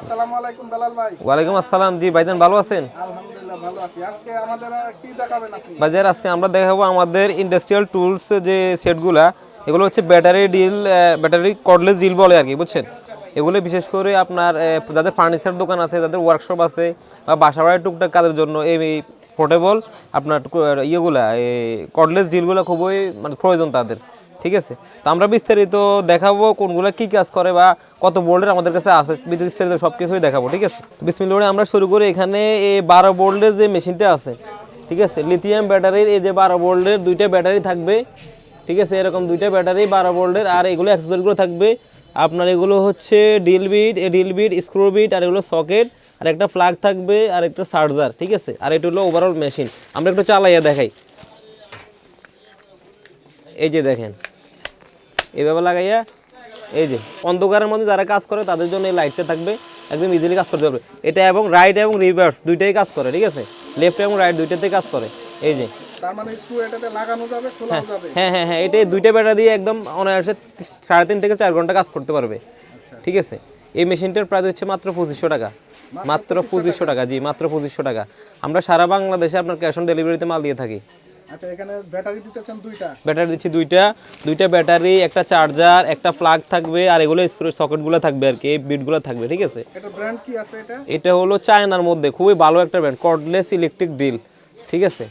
আসসালামু আলাইকুম বেলাল ভাই। ওয়ালাইকুম আসসালাম। জি ভাইজান ভালো আছেন? আলহামদুলিল্লাহ ভালো আছি। আজকে আমাদের কি দেখাবেন আপনি? বাজার আজকে আমরা দেখাবো আমাদের ইন্ডাস্ট্রিয়াল টুলস যে সেটগুলা এগুলো হচ্ছে battery drill battery cordless drill বলে আর কি বুঝছেন? এগুলো বিশেষ করে আপনার যাদের ফার্নিচার দোকান আছে যাদের ওয়ার্কশপ আছে বা বাসা বাড়ির টুকটাক কাজের জন্য এই পোর্টেবল আপনার ইয়েগুলা কর্ডলেস ডিলগুলো খুবই মানে প্রয়োজন তাদের। ঠিক আছে? তো আমরা বিস্তারিত দেখাবো কোনগুলো, কি কাজ করে বা কত বোল্ডের আমাদের কাছে আছে, বিস্তারিত সব কিছুই দেখাবো, ঠিক আছে? বিসমিল্লা আমরা শুরু করি এখানে এই বারো বোল্ডের যে মেশিনটা আছে, ঠিক আছে? লিথিয়াম ব্যাটারির এই যে বারো বোল্ডের দুইটা ব্যাটারি থাকবে, ঠিক আছে? এরকম দুইটা ব্যাটারি বারো বোল্ডের আর এগুলো অ্যাক্সেসরিগুলো থাকবে। আপনার এগুলো হচ্ছে drill bit drill bit screw bit আর এগুলো সকেট আর একটা প্লাগ থাকবে, আর একটা চার্জার ঠিক আছে? আর এটা হলো ওভারঅল মেশিন আমরা একটু চালাইয়া দেখাই। এই যে দেখেন। এইভাবে লাগাইয়া এই যে অন্ধকারের মধ্যে যারা কাজ করে তাদের জন্য এই লাইটটা থাকবে। একদম ইজিলি কাজ করতে পারবে। এটা এবং রাইট এবং রিভার্স দুইটাই কাজ করে ঠিক আছে? লেফট এবং রাইট দুইটাতেই কাজ করে। এই যে। মানে যাবে হ্যাঁ হ্যাঁ হ্যাঁ এটা দুইটা ব্যাটারি দিয়ে একদম অনায়াসে সাড়ে তিন থেকে চার ঘণ্টা কাজ করতে পারবে। ঠিক আছে? এই মেশিনটার প্রাইস হচ্ছে মাত্র পঁচিশশো টাকা। মাত্র পঁচিশশো টাকা? জি মাত্র পঁচিশশো টাকা। আমরা সারা বাংলাদেশে আপনার ক্যাশ অন ডেলিভারিতে মাল দিয়ে থাকি। আচ্ছা এখানে ব্যাটারি দিতেছেন দুইটা? ব্যাটারি দিচ্ছি দুইটা। দুইটা ব্যাটারি একটা চার্জার একটা প্লাগ থাকবে আর এগুলো স্ক্রু সকেটগুলো থাকবে আর কি এই বিটগুলো থাকবে ঠিক আছে? এটা ব্র্যান্ড কি আছে এটা? এটা হলো চায়নার মধ্যে খুবই ভালো একটা ব্র্যান্ড কর্ডলেস ইলেকট্রিক ড্রিল ঠিক আছে?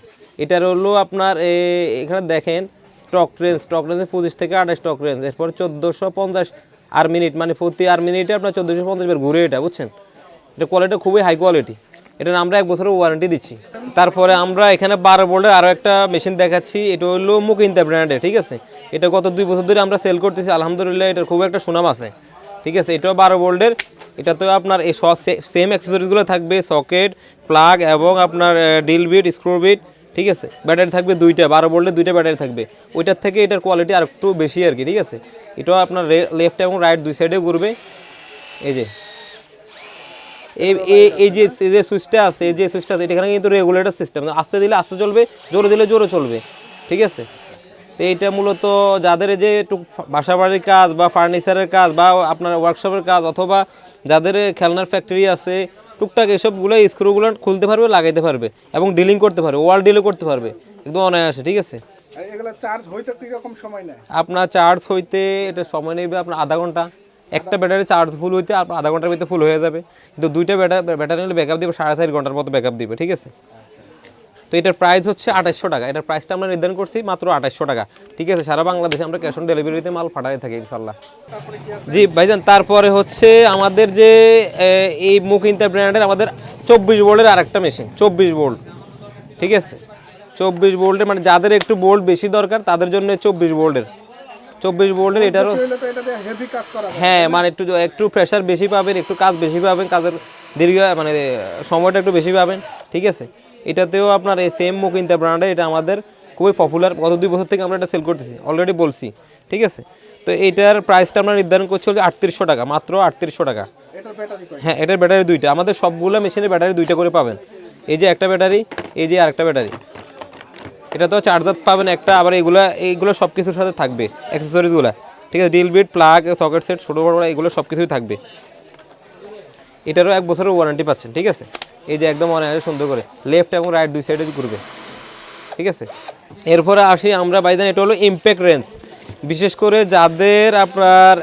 এটার হলো আপনার এখানে দেখেন স্টক রেঞ্জ স্টক রেঞ্জে পঁচিশ থেকে আঠাশ স্টক রেঞ্জ এরপর চোদ্দোশো পঞ্চাশ আর মিনিট মানে প্রতি আর মিনিটে আপনার চোদ্দোশো পঞ্চাশ বার ঘুরে এটা বুঝছেন? এটা কোয়ালিটি খুবই হাই কোয়ালিটি এটা আমরা এক বছরের ওয়ারেন্টি দিচ্ছি। তারপরে আমরা এখানে বারো বোল্ডের আরও একটা মেশিন দেখাচ্ছি। এটা হলো মুকিন্তা ব্র্যান্ডের ঠিক আছে? এটা গত দুই বছর ধরে আমরা সেল করতেছি। আলহামদুলিল্লাহ, এটার খুব একটা সুনাম আছে। ঠিক আছে? এটাও বারো বোল্ডের এটা তো আপনার এই সেম অ্যাক্সেসরিজগুলো থাকবে। সকেট প্লাগ এবং আপনার ডিল বিট স্ক্রু বিট ঠিক আছে? ব্যাটারি থাকবে দুইটা, বারো ভোল্টের দুইটা ব্যাটারি থাকবে। ওইটার থেকে এটার কোয়ালিটি আর একটু বেশি আর কি, ঠিক আছে? এটাও আপনার লেফট এবং রাইট দুই সাইডে ঘুরবে। এই যে এই যে যে সুইচটা আছে এই যে সুইচটা আছে এটা এখানে কিন্তু রেগুলেটর সিস্টেম আস্তে দিলে আস্তে চলবে জোরে দিলে জোরে চলবে। ঠিক আছে? তো এইটা মূলত যাদের যে একটু বাসা বাড়ির কাজ বা ফার্নিচারের কাজ বা আপনার ওয়ার্কশপের কাজ অথবা যাদের খেলনার ফ্যাক্টরি আছে টুকটাক এসবগুলো স্ক্রুগুলো খুলতে পারবে লাগাইতে পারবে এবং ডিলিং করতে পারবে ওয়াল ডিলও করতে পারবে। একদম অনায়াসে ঠিক আছে? আপনার চার্জ হইতে এটা সময় নেবে আপনার আধা ঘণ্টা। একটা ব্যাটারি চার্জ ফুল হইতে আপনার আধা ঘণ্টার ভিতরে ফুল হয়ে যাবে। কিন্তু দুইটা ব্যাটারি ব্যাটারি নিলে ব্যাকআপ দিবে, সাড়ে চার ঘণ্টার মতো ব্যাকআপ দিবে, ঠিক আছে? তো এটার প্রাইস হচ্ছে আঠাশশো টাকা। এটার প্রাইসটা আমরা নির্ধারণ করছি মাত্র আঠাশশো টাকা। ঠিক আছে, সারা বাংলাদেশে আমরা ক্যাশ অন ডেলিভারিতে মাল ফাটাই থাকি ইনশাল্লাহ জি, ভাইজান, তারপরে হচ্ছে আমাদের যে এই মুকিন্তা ব্র্যান্ডের আমাদের চব্বিশ বোল্টের আরেকটা মেশিন চব্বিশ বোল্ট ঠিক আছে? চব্বিশ বোল্টের মানে যাদের একটু বোল্ট বেশি দরকার, তাদের জন্য চব্বিশ বোল্টের চব্বিশ বোল্টের এটারও হ্যাঁ মানে একটু একটু প্রেশার বেশি পাবেন একটু কাজ বেশি পাবেন কাজের দীর্ঘ মানে সময়টা একটু বেশি পাবেন ঠিক আছে? এটাতেও আপনার এই সেম মুকিন্তা ব্র্যান্ডের এটা আমাদের খুবই পপুলার গত দুই বছর থেকে আমরা এটা সেল করতেছি অলরেডি বলছি ঠিক আছে? তো এইটার প্রাইসটা আমরা নির্ধারণ করছি হচ্ছে আটত্রিশশো টাকা মাত্র আটত্রিশশো টাকা। এটার হ্যাঁ এটার ব্যাটারি দুইটা আমাদের সবগুলো মেশিনের ব্যাটারি দুইটা করে পাবেন। এই যে একটা ব্যাটারি এই যে আরেকটা ব্যাটারি এটা তো চার্জার পাবেন একটা, আবার এগুলো এইগুলো সব কিছুর সাথে থাকবে অ্যাক্সেসরিজগুলো ঠিক আছে drill bit plug socket set ছোটো, বড় এগুলো সব কিছুই থাকবে। এটারও এক বছরের ওয়ারেন্টি পাচ্ছেন, ঠিক আছে? এই যে একদম অনেক সুন্দর করে লেফট এবং রাইট দুই সাইডে ঘুরবে। ঠিক আছে? এরপরে আসি আমরা বাইদান এটা হলো ইমপ্যাক্ট রেঞ্জ বিশেষ করে যাদের আপনার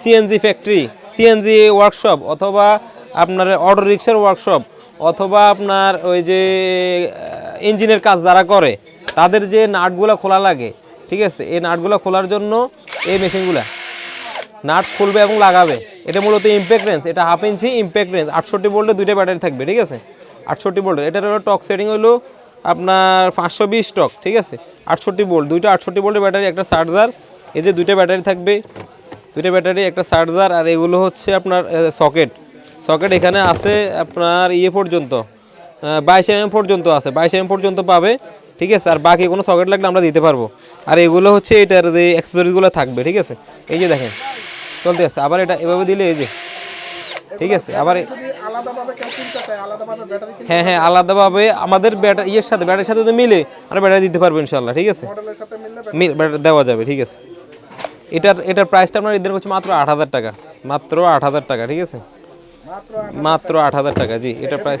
সিএনজি ফ্যাক্টরি সিএনজি ওয়ার্কশপ অথবা আপনার অটো রিক্সার ওয়ার্কশপ অথবা আপনার ওই যে ইঞ্জিনের কাজ যারা করে তাদের যে নাটগুলো খোলা লাগে, ঠিক আছে? এই নাটগুলো খোলার জন্য এই মেশিনগুলা। নাট খুলবে এবং লাগাবে। এটা মূলত ইম্প্যাক্ট রেঞ্জ এটা হাফ ইঞ্চি ইম্প্যাক্ট রেঞ্জ আটষট্টি ভোল্টের দুইটা ব্যাটারি থাকবে, ঠিক আছে? আটষট্টি ভোল্টের এটার হলো টক সেটিং হলো আপনার পাঁচশো বিশ টক, ঠিক আছে? আটষট্টি বোল্ট দুইটা আটষট্টি ভোল্টের ব্যাটারি, একটা চার্জার এই যে দুইটা ব্যাটারি থাকবে, দুইটা ব্যাটারি, একটা চার্জার আর এগুলো হচ্ছে আপনার সকেট সকেট এখানে আছে আপনার ইয়ে পর্যন্ত বাইশ এম পর্যন্ত আছে। বাইশ এম পর্যন্ত পাবে। ঠিক আছে? আর বাকি কোনো সকেট লাগলে আমরা দিতে পারব। আর এগুলো হচ্ছে এটার যে অ্যাক্সেসরিজগুলো থাকবে ঠিক আছে? এই যে দেখেন চলতে আছে। আবার এটা এভাবে দিলে এই যে ঠিক আছে? আবার হ্যাঁ হ্যাঁ আলাদাভাবে আমাদের ব্যাটারি ইয়ের সাথে ব্যাটারির সাথে মিলে আমরা ব্যাটারি দিতে পারব ইনশাল্লাহ ঠিক আছে? দেওয়া যাবে ঠিক আছে? এটার এটার প্রাইসটা আমরা নির্ধারণ হচ্ছে মাত্র আট হাজার টাকা। মাত্র আট হাজার টাকা ঠিক আছে? মাত্র আট হাজার টাকা। জি এটা প্রাইস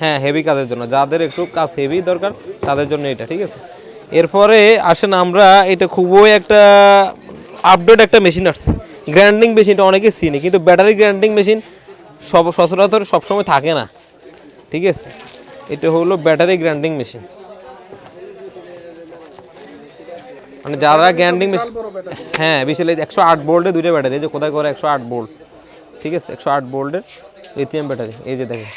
হ্যাঁ হেভি কাজের জন্য। যাদের একটু কাজ হেভি দরকার তাদের জন্য এটা ঠিক আছে? এরপরে আসেন আমরা এটা খুবই একটা আপডেট একটা মেশিন আসছে। গ্র্যান্ডিং মেশিনটা অনেকে চিনি কিন্তু ব্যাটারি গ্র্যান্ডিং মেশিন সব সচরাচর সবসময় থাকে না। ঠিক আছে? এটা হলো ব্যাটারি গ্র্যান্ডিং মেশিন মানে যারা গ্র্যান্ডিং মেশিন হ্যাঁ বিশাল একশো আট বোল্টে দুইটা ব্যাটারি যে কোথায় করে একশো আট বোল্ট ঠিক আছে? একশো আট বোল্টের লিথিয়াম ব্যাটারি এই যে দেখেন।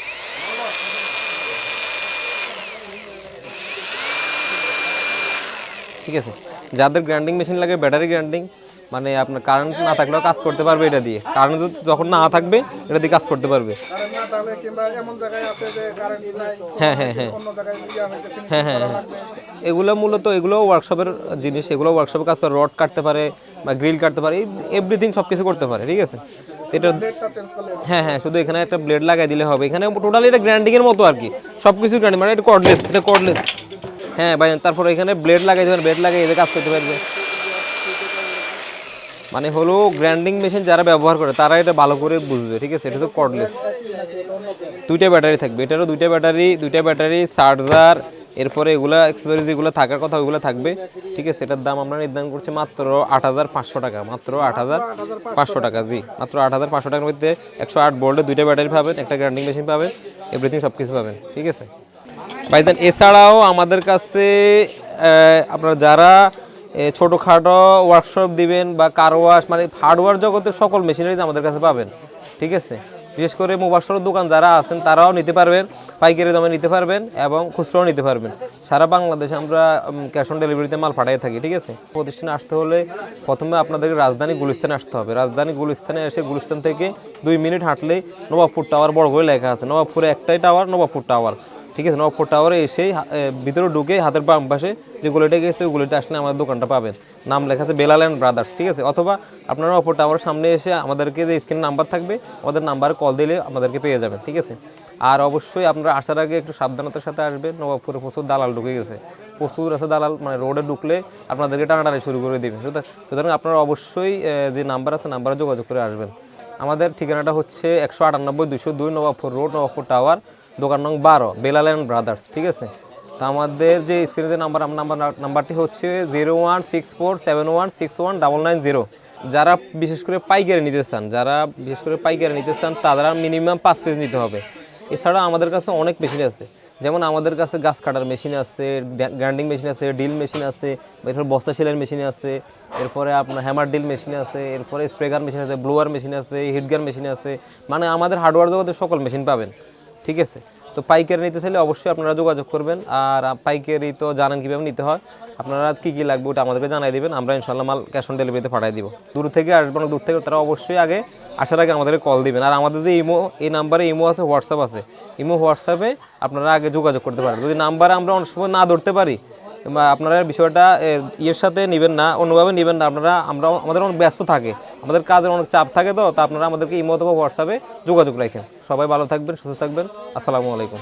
ঠিক আছে? যাদের গ্রাইন্ডিং মেশিন লাগে ব্যাটারি গ্রাইন্ডিং মানে আপনার কারেন্ট না থাকলেও কাজ করতে পারবে এটা দিয়ে। কারেন্ট যখন না থাকবে, এটা দিয়ে কাজ করতে পারবে। হ্যাঁ হ্যাঁ হ্যাঁ। হ্যাঁ হ্যাঁ হ্যাঁ। এগুলো মূলত, এগুলো ওয়ার্কশপের জিনিস, এগুলো ওয়ার্কশপে কাজ করে রড কাটতে পারে বা গ্রিল কাটতে পারে এভরিথিং সব কিছু করতে পারে, ঠিক আছে? এটা হ্যাঁ হ্যাঁ শুধু এখানে একটা ব্লেড লাগাই দিলে হবে। এখানে টোটালি এটা গ্রাইন্ডিং এর মতো আর কি সব কিছু গ্রাইন্ডিং মানে এটা কর্ডলেস এটা কর্ডলেস হ্যাঁ ভাই, তারপর এখানে ব্লেড লাগাই দেবেন ব্লেড লাগাই এদের কাজ করতে পারবে। মানে হলো গ্র্যান্ডিং মেশিন যারা ব্যবহার করে, তারা এটা ভালো করে বুঝবে, ঠিক আছে? এটা তো কর্ডলেস দুইটা ব্যাটারি থাকবে, এটারও দুইটা ব্যাটারি দুইটা ব্যাটারি চার্জার এরপরে এগুলা অ্যাক্সেসরিজ এগুলো থাকার কথা ওইগুলো থাকবে। ঠিক আছে, এটার দাম আমরা নির্ধারণ করছি মাত্র আট হাজার পাঁচশো টাকা, মাত্র আট হাজার পাঁচশো টাকা, জি, মাত্র আট হাজার পাঁচশো টাকার মধ্যে একশো আট বোল্ডে দুইটা ব্যাটারি পাবেন, একটা গ্রাইন্ডিং মেশিন পাবেন এভরিথিং সব কিছু পাবেন, ঠিক আছে? ভাইজান, এছাড়াও আমাদের কাছে আপনারা যারা ছোটোখাটো ওয়ার্কশপ দিবেন বা কার ওয়াশ মানে হার্ডওয়্যার জগতের সকল মেশিনারিজ আমাদের কাছে পাবেন, ঠিক আছে? বিশেষ করে মোবাসর দোকান যারা আছেন, তারাও নিতে পারবেন, পাইকারি দামে নিতে পারবেন এবং খুচরাও নিতে পারবেন। সারা বাংলাদেশে আমরা ক্যাশ অন ডেলিভারিতে মাল পাঠিয়ে থাকি, ঠিক আছে? প্রতিষ্ঠানে আসতে হলে প্রথমে আপনাদেরকে রাজধানী গুলিস্তানে আসতে হবে। রাজধানী গুলিস্তানে এসে গুলিস্তান থেকে দুই মিনিট হাঁটলেই নবাবপুর টাওয়ার বড় করে লেখা আছে। নবাবপুরে একটাই টাওয়ার নবাবপুর টাওয়ার ঠিক আছে নবাবপুর টাওয়ারে এসেই ভিতরে ঢুকে হাতের বাম পাশে যে গলিটা গেছে ওই গলিতে আসলে আমাদের দোকানটা পাবেন। নাম লেখা আছে বেলাল অ্যান্ড ব্রাদার্স ঠিক আছে? অথবা আপনারা নবাবপুর টাওয়ারের সামনে এসে আমাদেরকে যে স্ক্রিন নাম্বার থাকবে, আমাদের নাম্বারে কল দিলে আমাদেরকে পেয়ে যাবেন, ঠিক আছে? আর অবশ্যই আপনারা আসার আগে একটু সাবধানতার সাথে আসবেন নবাবপুরে প্রচুর দালাল ঢুকে গেছে। প্রচুর আছে দালাল মানে রোডে ঢুকলে আপনাদেরকে টানাটানি শুরু করে দেবে। সুতরাং আপনারা অবশ্যই যে নাম্বার আছে নাম্বারে যোগাযোগ করে আসবেন। আমাদের ঠিকানাটা হচ্ছে একশো আটানব্বই দুশো দুই নবাবপুর রোড নবাবপুর টাওয়ার দোকান নং বারো, বেলাল অ্যান্ড ব্রাদার্স, ঠিক আছে? তো আমাদের যে স্ক্রিনে নাম্বার নাম্বার নাম্বারটি হচ্ছে zero one six four seven one six one double nine zero যারা বিশেষ করে পাইকারি নিতে চান, যারা বিশেষ করে পাইকারি নিতে চান তারা মিনিমাম পাঁচ পিস নিতে হবে। এছাড়া আমাদের কাছে অনেক মেশিন আছে। যেমন আমাদের কাছে গাছ কাটার মেশিন আছে গ্রাইন্ডিং মেশিন আছে ডিল মেশিন আছে, এরপর বস্তা সেলের মেশিন আছে, এরপরে আপনার হ্যামার ডিল মেশিন আছে, এরপরে স্প্রেগার মেশিন আছে ব্লোয়ার মেশিন আছে হিটগার মেশিন আছে। মানে আমাদের হার্ডওয়্যার জগতে সকল মেশিন পাবেন। ঠিক আছে? তো পাইকারি নিতে চাইলে অবশ্যই আপনারা যোগাযোগ করবেন। আর পাইকারি তো জানেন কীভাবে নিতে হয়। আপনারা কী কী লাগবে ওটা আমাদেরকে জানাই দেবেন। আমরা ইনশাল্লাহ মাল ক্যাশ অন ডেলিভারিতে পাঠিয়ে দিব। দূর থেকে আসবেন দূর থেকে তারা অবশ্যই আগে আসার আগে আমাদেরকে কল দিবেন। আর আমাদের যে ইমো, এই নাম্বারে ইমো আছে, হোয়াটসঅ্যাপ আছে। ইমো, হোয়াটসঅ্যাপে আপনারা আগে যোগাযোগ করতে পারেন। যদি নাম্বারে আমরা অনেক সময় না ধরতে পারি আপনারা বিষয়টা ইয়ের সাথে নেবেন না, অন্যভাবে নেবেন না। আপনারা আমরা আমাদের অনেক ব্যস্ত থাকে। আমাদের কাজের অনেক চাপ থাকে তো, তা আপনারা আমাদেরকে ইমো হোয়াটসঅ্যাপে যোগাযোগ রাখেন। সবাই ভালো থাকবেন, সুস্থ থাকবেন। আসসালামু আলাইকুম।